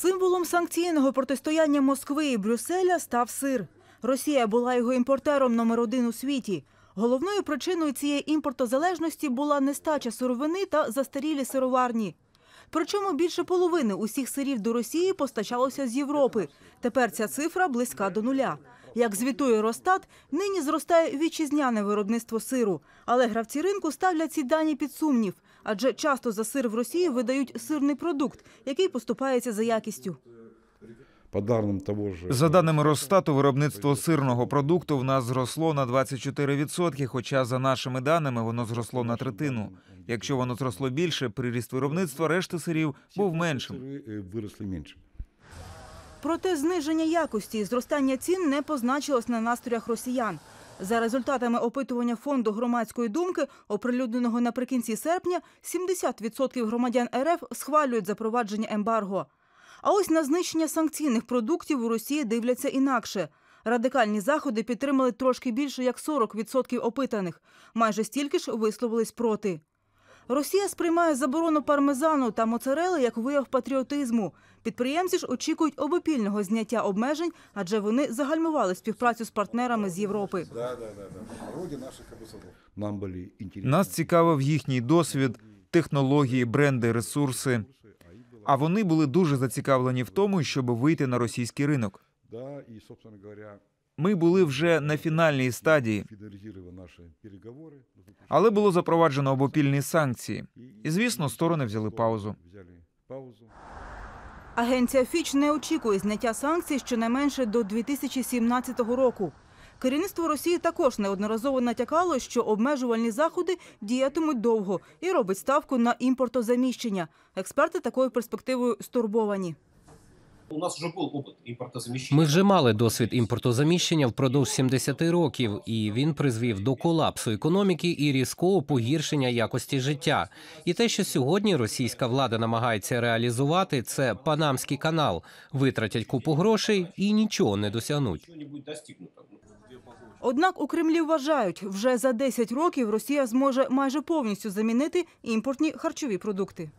Символом санкційного протистояння Москви і Брюсселя став сир. Росія була його імпортером номер один у світі. Головною причиною цієї імпортозалежності була нестача сировини та застарілі сироварні. Причому більше половини усіх сирів до Росії постачалося з Європи. Тепер ця цифра близька до нуля. Як звітує Росстат, нині зростає вітчизняне виробництво сиру. Але гравці ринку ставлять ці дані під сумнів, адже часто за сир в Росії видають сирний продукт, який поступається за якістю. По данным того же... За даними Росстату, виробництво сирного продукту в нас зросло на 24%, хоча за нашими даними воно зросло на третину. Якщо воно зросло більше, приріст виробництва решти сирів був меншим. Сыры, э, выросли меньше. Проте зниження якості і зростання цін не позначилось на настроях росіян. За результатами опитування фонду громадської думки, оприлюдненого наприкінці серпня, 70% громадян РФ схвалюють запровадження ембарго. А ось на знищення санкційних продуктів у Росії дивляться інакше. Радикальні заходи підтримали трошки більше як 40% опитаних. Майже стільки ж висловились проти. Росія сприймає заборону пармезану та моцарели як вияв патріотизму. Підприємці ж очікують обопільного зняття обмежень, адже вони загальмували співпрацю з партнерами з Європи. Нас цікавив їхній досвід, технології, бренди, ресурси. А вони були дуже зацікавлені в тому, щоб вийти на російський ринок. Ми були вже на фінальній стадії, але було запроваджено обопільні санкції. І, звісно, сторони. Взяли паузу. Агенція Фіч не очікує зняття санкцій щонайменше до 2017 року. Керівництво Росії також неодноразово натякало, що обмежувальні заходи діятимуть довго і робить ставку на імпортозаміщення. Експерти такою перспективою стурбовані. У нас вже був опит імпортозаміщення. Ми вже мали досвід імпортозаміщення впродовж 70 років, і він призвів до колапсу економіки і різкого погіршення якості життя. І те, що сьогодні російська влада намагається реалізувати, це панамський канал. Витратять купу грошей і нічого не досягнуть. Однак у Кремлі вважають, вже за 10 років Росія зможе майже повністю замінити імпортні харчові продукти.